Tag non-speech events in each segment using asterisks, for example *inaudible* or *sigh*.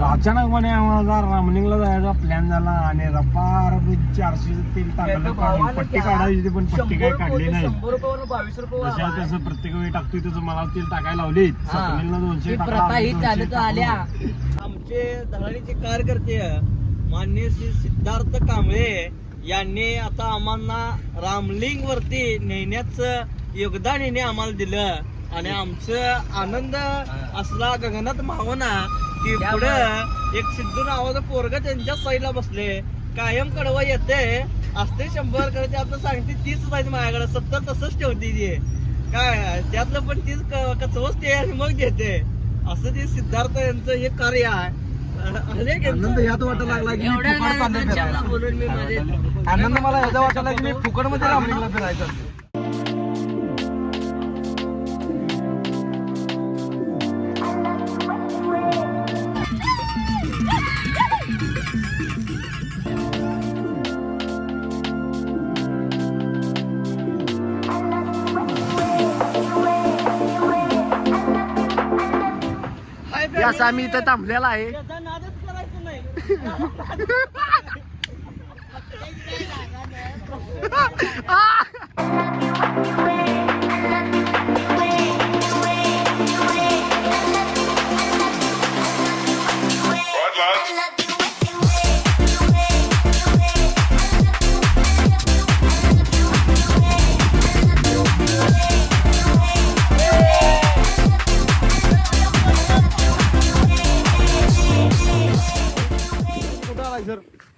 तर अचानकपणे आम्हाला रामलिंगला जायचा प्लॅन झाला आणि रपार चारशे तेल टाकलं काढून पट्टी काढायची होती पण पट्टी काही काढली नाही जशा. तसं प्रत्येक वेळी टाकतोय तसं मला तेल टाकायला लावली. स्वप्नीलला दोनशे. आल्या आमचे धडाडीचे कार्यकर्ते मान्य श्री सिद्धार्थ कांबळे यांनी आता आम्हाला रामलिंग वरती नेण्याचं योगदान यांनी आम्हाला दिलं आणि आमचं आनंद असला गगनात मावना की पुढं एक सिद्धू नावाचं पोरग त्यांच्या साईडला बसले. कायम कडवा येते. असते शंभर करते आता सांगते तीच जायचं माझ्याकडे. सत्तर तसंच ठेवते ती. काय त्यातलं पण तीच क- कचवसते आणि मग घेते. असं ते सिद्धार्थ यांचं हे कार्य आहे. आनंद यात लागला की मी फुकट. बोलून मी आनंद मला याचा वाटायला की मी फुकटमध्ये रामलिंगला फिरायचं हाय असं आम्ही इथं थांबलेला आहे. त्याचा नादच करायचं नाही.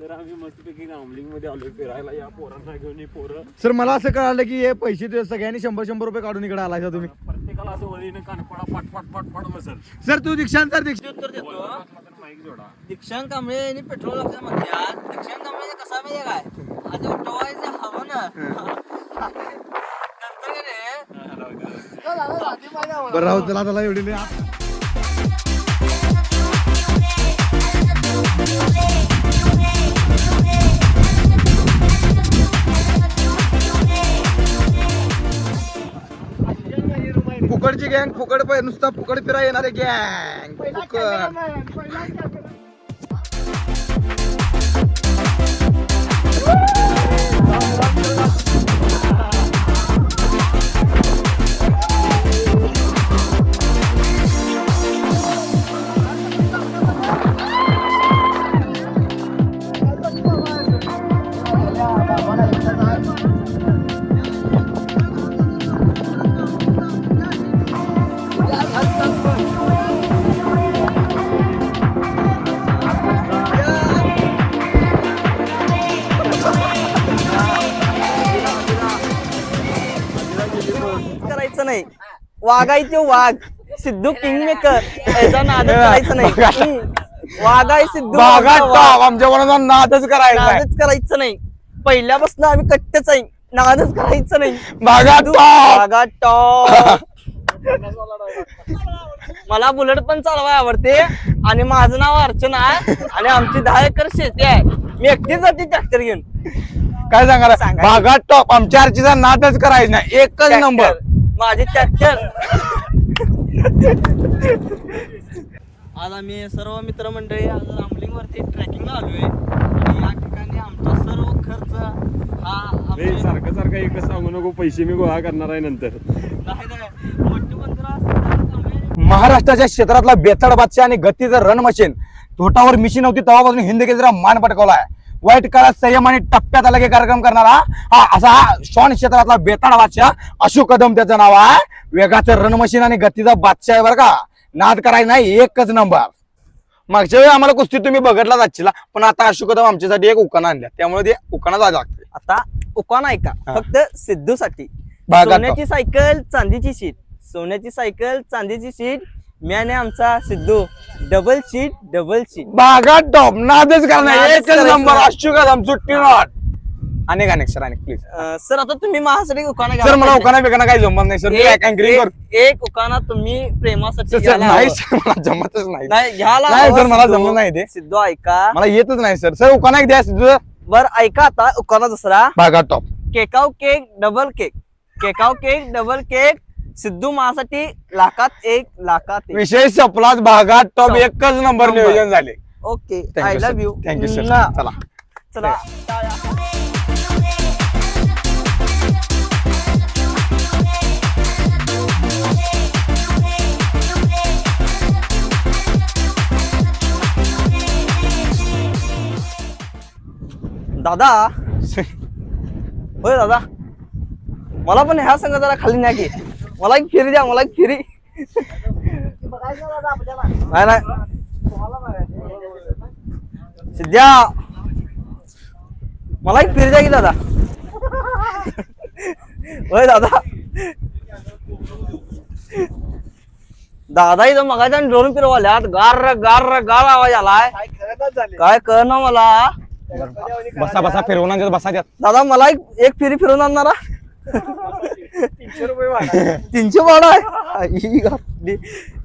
तर आम्ही मस्तपैकी रामलिंगमध्ये आलोय फिरायला. या पोरांना घेऊन ही पोरं. सर मला असं कळालं की हे पैसे ते सगळ्यांनी शंभर शंभर रुपये काढून इकडे आलाय तुम्ही. प्रत्येकाला असं वळीनं कानपडा पाट पाट पाट पाट बसल. सर तू दीक्षांत सर दीक्षांत उत्तर देतो. माईक जोडा. दीक्षांत कांबळे यांनी पेट्रोल दीक्षांत कांबळे कसा माहिती काय आता उठवायचं हवं ना. नंतर बरं राहू चला चला एवढी लई फुकटची गँग फुकट पै- नुसता फुकट फिरा येणारे गँग फुकट. वागायचे वाघ. Sidhu king maker. याचा नादच करायचं नाही. आहे सिद्धू आमच्या कोणाचा नादच करायचा. नादच करायचं नाही. पहिल्यापासून आम्ही कट्टच आहे. नादच करायचं नाही. बागा टॉप *laughs* मला बुलेट पण चालवाय आवडते. आणि माझं नाव अर्चना आहे. आणि आमची दहा एकर शेती आहे. मी एकटीच जाते ट्रॅक्टर घेऊन. काय सांगायला? सांगा. बागा टॉप आमच्या आरचीचा नादच करायचा नाही. एकच नंबर. माझे ट्रॅक्टर आज आम्ही सर्व मित्रमंडळी आज रामलिंग वरती ट्रेकिंगला आलोय. आणि या ठिकाणी आमचा सर्व खर्च हा सारखं सारखं एकच सांगू नको पैसे मी गोळा करणार आहे नंतर. महाराष्ट्राच्या क्षेत्रातला बेताड बादशाह आणि गतीचं रण मशीन तोटावर मिशीन होती तेव्हापासून हिंद केसरीला मान पटकावला आहे. वाईट काळात संयम आणि टप्प्यात अलग कार्यक्रम करणारा हा असा हा शॉन क्षेत्रातला बेताड बादशाह अशोक कदम त्याचं नाव आहे. वेगाचं रण मशीन आणि गतीचा बादशाह आहे बरं का. नाद करायचा नाही एकच नंबर मागच्या वेळी आम्हाला कुस्ती तुम्ही बघितला जाच्छीला पण आता अशोक कदम आमच्यासाठी एक उकाना आणल्या. त्यामुळे ते उकाना जायला लागते आता उकान ऐका. फक्त सिद्धूसाठी. सोन्याची सायकल चांदीची सीट सोन्याची सायकल चांदीची सीट मी आणि आमचा Sidhu double seat double seat बागा टॉप नादच करणार. नादच एकच करायचं नंबर. अशोक कदम सुट्टी नॉट अनेक अनेक सर अनेक प्लीज सर आता तुम्ही माझ्यासाठी उकाना सर मला उकाना बिकाना काही जमत नाही सर. मी एक- अँकरिंग कर एक- एक उकाना तुम्ही प्रेमासाठी सर सर घ्यायला नाही हवं. सर मला जमतच नाही. नाही घ्यायला नाही, हवं सर, मला सिद्धू. जमलं नाही ते. सिद्धू ऐका. मला येतच नाही सर. सर उकाना एक द्या तुझं बर ऐका आता उकाना दुसरा. बागा टॉप केकाव केक डबल केक. केकाव केक डबल केक. सिद्धू माझ्यासाठी लाखात एक लाखात एक. विशेष सपलाच भागात. टॉप एकच नंबर. नियोजन झाले. Okay. I. Love you you, sir. चला. चला. दादा. *laughs* होय दादा. मला पण ह्या संघ जरा खाली नाही की. मला एक फिरी द्या मला एक फिरी. नाही नाही. सिद्ध्या मला एक फिरी द्या की दादा. होय दादा. दादा इथं मगाच्या ड्रोन फिरवाल्यात गार गार गार आवाज आलाय. काय कळ ना मला. बसा बसा फिरवून आणतात, बसा त्यात. दादा मला एक एक फेरी फिरून आणणारा. तीनशे रुपये वाढा. *laughs* तीनशे भाडं आहे आई घातली.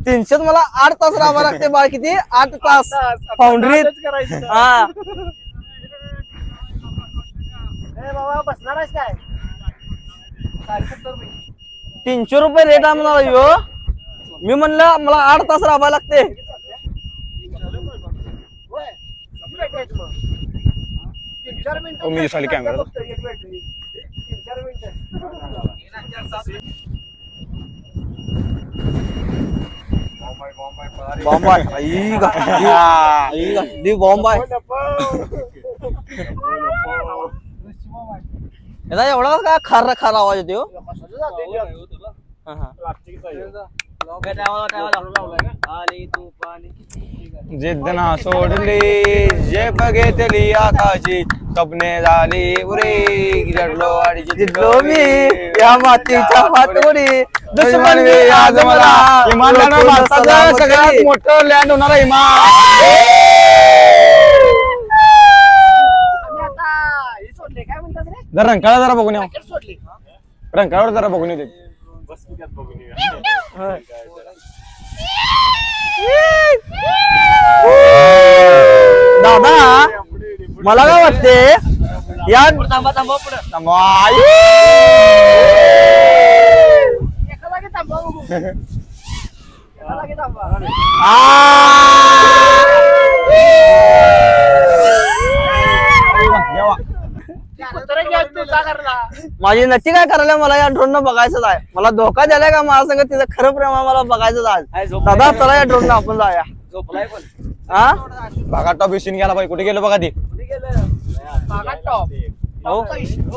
तीनशेत मला आठ तास राहावं लागते बाळ किती आठ तास फाउंड्रीत आजच करायचं ना. हा *laughs* ए बाबा बसणार आहेस काय. तीनशे रुपये रेट आहे म्हणाला यो मी म्हणलं मला आठ तास राहावं लागते होय. किती भेटायचं मग? तीन चार मिनिटं हो, मी बॅटरी. तीन चार मिनिटं. बॉम्ब आहे आई घातली आई घातली बॉम्ब आहे याचा एवढा काय खार खार आवाज येतो जिद्द ना सोडली जे बघितली आकाशी स्वप्ने झाली उरे जडलो आणि जिंकलो मी या मातीच्या हातोडी दुश्मन आज मला इमानदार भारताचं सगळ्यात मोठं लँड होणार आहे इमान आम्ही आता सोडले काय म्हणतात रे? जरा रंकाळा जरा बघून येऊ. रंकाळावर जरा बघून येऊ ते. दादा मला काय वाटते या थांबा, आई. एका जागी थांबा बघू. एका जागी थांबा. देवा. ती कुत्र्याची आज तू जा करला. माझी नक्की काय करायला मला या ड्रोन बघायचं आहे. मला धोका द्यायला का माझ्या संग तिचं खरं प्रेम मला बघायचं आहे. दादा चला या ड्रोन आपण जाऊया. हा बघा टॉप विषय गेला पाहिजे. कुठे गेलो बघा ती.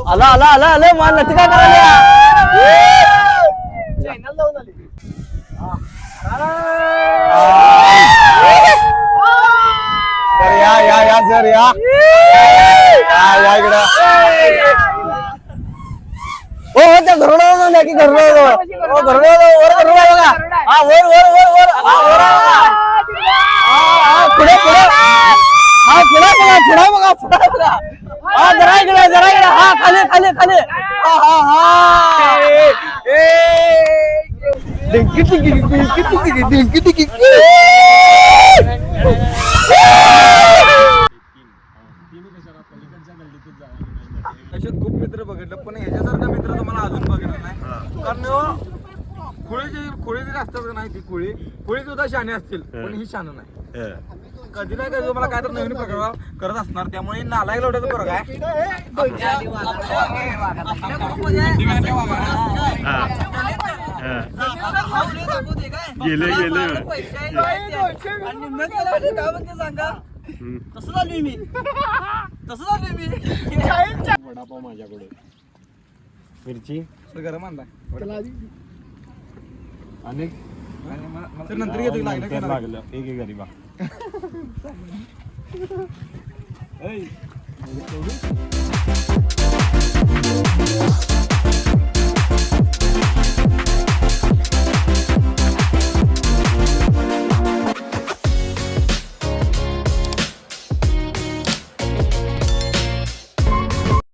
आला आला आला आला. मला नक्की काय करायला या या या सर या. या या इकडं हो हो त्या घरोडा द्या की घरोडा हो घरोडा वर घरोडा बघा. हा वर वर वर वर. हा वर. हा, हा, पुढे पुढे. हा पुढे बघा पुढे बघा पुढे बघा हा जरा इकडे जरा इकडे. हा खाली खाली खाली. हा हा हा. डिंकी टिकी डिंकी टिकी डिंकी टिकी असे खूप मित्र बघितलं पण ह्याच्यासारखा मित्र तुम्हाला अजून बघितला. कारण जे खुळे जरी असतात का नाही ती खुळे खुळे सुद्धा शाणे असतील पण ही शान नाही. कधी नाही कधी मला काय तर नवीन प्रकार करत असणार त्यामुळे नालायक लोटाचं बरं काय? गेले गेले कसं झालोय मी. कसं झालोय मी. वडापाव माझ्याकडे. मिरची। गरम आणलाय आणि तर नंतर घेतो लागलं का नाही? लागलं एक एक गरीबा ऐ,